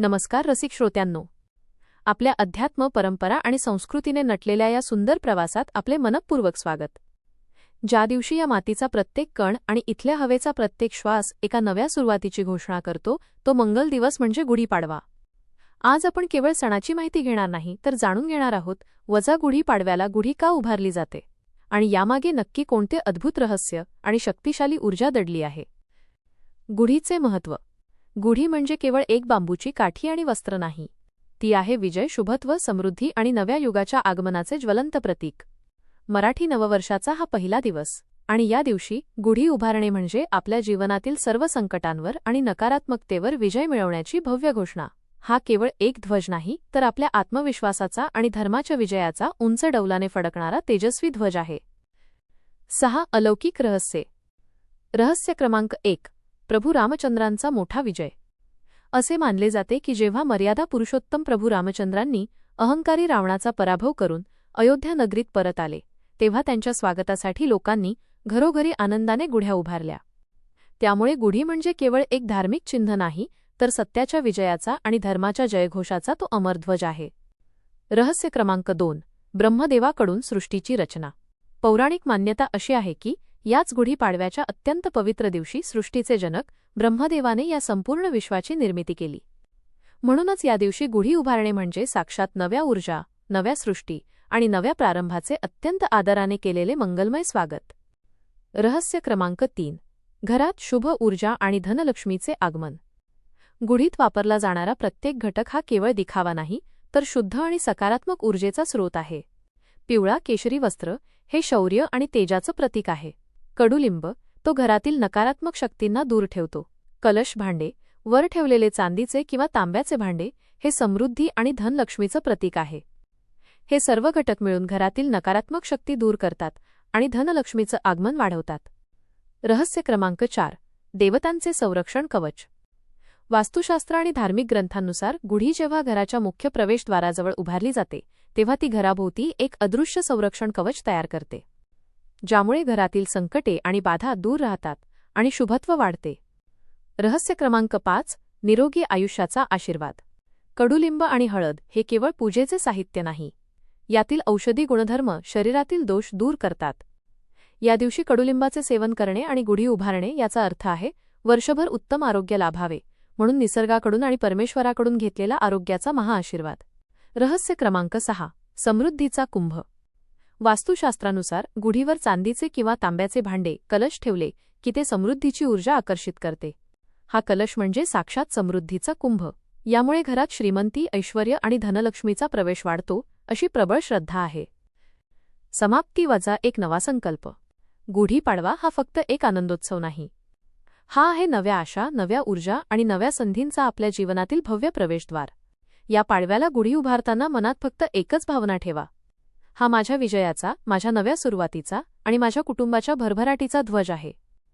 नमस्कार रसिक श्रोत्यांनो. आपल्या अध्यात्म परंपरा आणि संस्कृतीने नटलेल्या या सुंदर प्रवासात आपले मनपूर्वक स्वागत. ज्या दिवशी या मातीचा प्रत्येक कण आणि इथल्या हवेचा प्रत्येक श्वास एका नव्या सुरुवातीची घोषणा करतो तो मंगल दिवस म्हणजे गुढीपाडवा. आज आपण केवळ सणाची माहिती घेणार नाही तर जाणून घेणार आहोत वजा गुढीपाडव्याला गुढी का उभारली जाते? आणि यामागे नक्की कोणते अद्भुत रहस्य आणि शक्तिशाली ऊर्जा दडली आहे? गुढीचे महत्त्व गुढी म्हणजे केवळ एक बांबूची काठी आणि वस्त्र नाही. ती आहे विजय शुभत्व समृद्धी आणि नव्या युगाच्या आगमनाचे ज्वलंत प्रतीक. मराठी नववर्षाचा हा पहिला दिवस. आणि या दिवशी गुढी उभारणे म्हणजे आपल्या जीवनातील सर्व संकटांवर आणि नकारात्मकतेवर विजय मिळवण्याची भव्य घोषणा. हा केवळ एक ध्वज नाही तर आपल्या आत्मविश्वासाचा आणि धर्माच्या विजयाचा उंच डौलाने फडकणारा तेजस्वी ध्वज आहे. सहा अलौकिक रहस्ये. रहस्य क्रमांक एक. प्रभू रामचंद्रांचा मोठा विजय. असे मानले जाते की जेव्हा मर्यादा पुरुषोत्तम प्रभू रामचंद्रांनी अहंकारी रावणाचा पराभव करून अयोध्या नगरीत परत आले तेव्हा त्यांच्या स्वागतासाठी लोकांनी घरोघरी आनंदाने गुढ्या उभारल्या. त्यामुळे गुढी म्हणजे केवळ एक धार्मिक चिन्ह नाही तर सत्याच्या विजयाचा आणि धर्माच्या जयघोषाचा तो अमरध्वज आहे. रहस्य क्रमांक दोन ब्रह्मदेवाकडून सृष्टीची रचना. पौराणिक मान्यता अशी आहे की याच गुढीपाडव्याच्या अत्यंत पवित्र दिवशी सृष्टीचे जनक ब्रह्मदेवाने या संपूर्ण विश्वाची निर्मिती केली. म्हणूनच या दिवशी गुढी उभारणे म्हणजे साक्षात नव्या ऊर्जा नव्या सृष्टी आणि नव्या प्रारंभाचे अत्यंत आदराने केलेले मंगलमय स्वागत. रहस्य क्रमांक तीन. घरात शुभ ऊर्जा आणि धनलक्ष्मीचे आगमन. गुढीत वापरला जाणारा प्रत्येक घटक हा केवळ दिखावा नाही तर शुद्ध आणि सकारात्मक ऊर्जेचा स्रोत आहे. पिवळा केशरी वस्त्र हे शौर्य आणि तेजाचं प्रतीक आहे. कडुलिंब तो घरातील नकारात्मक शक्तींना दूर ठेवतो. कलश भांडे वर ठेवलेले चांदीचे किंवा तांब्याचे भांडे हे समृद्धी आणि धनलक्ष्मीचं प्रतीक आहे. हे सर्व घटक मिळून घरातील नकारात्मक शक्ती दूर करतात आणि धनलक्ष्मीचं आगमन वाढवतात. रहस्य क्रमांक चार देवतांचे संरक्षण कवच. वास्तुशास्त्र आणि धार्मिक ग्रंथांनुसार गुढी जेव्हा घराच्या मुख्य प्रवेशद्वाराजवळ उभारली जाते तेव्हा ती घराभोवती एक अदृश्य संरक्षण कवच तयार करते. ज्यामुळे घरातील संकटे आणि बाधा दूर राहतात आणि शुभत्व वाढते. रहस्य क्रमांक पाच निरोगी आयुष्याचा आशीर्वाद. कडुलिंब आणि हळद हे केवळ पूजेचे साहित्य नाही. यातील औषधी गुणधर्म शरीरातील दोष दूर करतात. या दिवशी कडुलिंबाचे सेवन करणे आणि गुढी उभारणे याचा अर्थ आहे वर्षभर उत्तम आरोग्य लाभावे म्हणून निसर्गाकडून आणि परमेश्वराकडून घेतलेला आरोग्याचा महाआशीर्वाद. रहस्य क्रमांक सहा समृद्धीचा कुंभ. वास्तुशास्त्रानुसार गुढीवर चांदीचे किंवा तांब्याचे भांडे कलश ठेवले की ते समृद्धीची ऊर्जा आकर्षित करते. हा कलश म्हणजे साक्षात समृद्धीचा कुंभ. यामुळे घरात श्रीमंती ऐश्वर आणि धनलक्ष्मीचा प्रवेश वाढतो अशी प्रबळ श्रद्धा आहे. समाप्ती वजा एक नवा संकल्प. गुढीपाडवा हा फक्त एक आनंदोत्सव नाही. हा आहे नव्या आशा नव्या ऊर्जा आणि नव्या संधींचा आपल्या जीवनातील भव्य प्रवेशद्वार. या पाडव्याला गुढी उभारताना मनात फक्त एकच भावना ठेवा. हा माझ्या विजयाचा माझ्या नव्या सुरुवातीचा आणि माझ्या कुटुंबाच्या भरभराटीचा ध्वज आहे.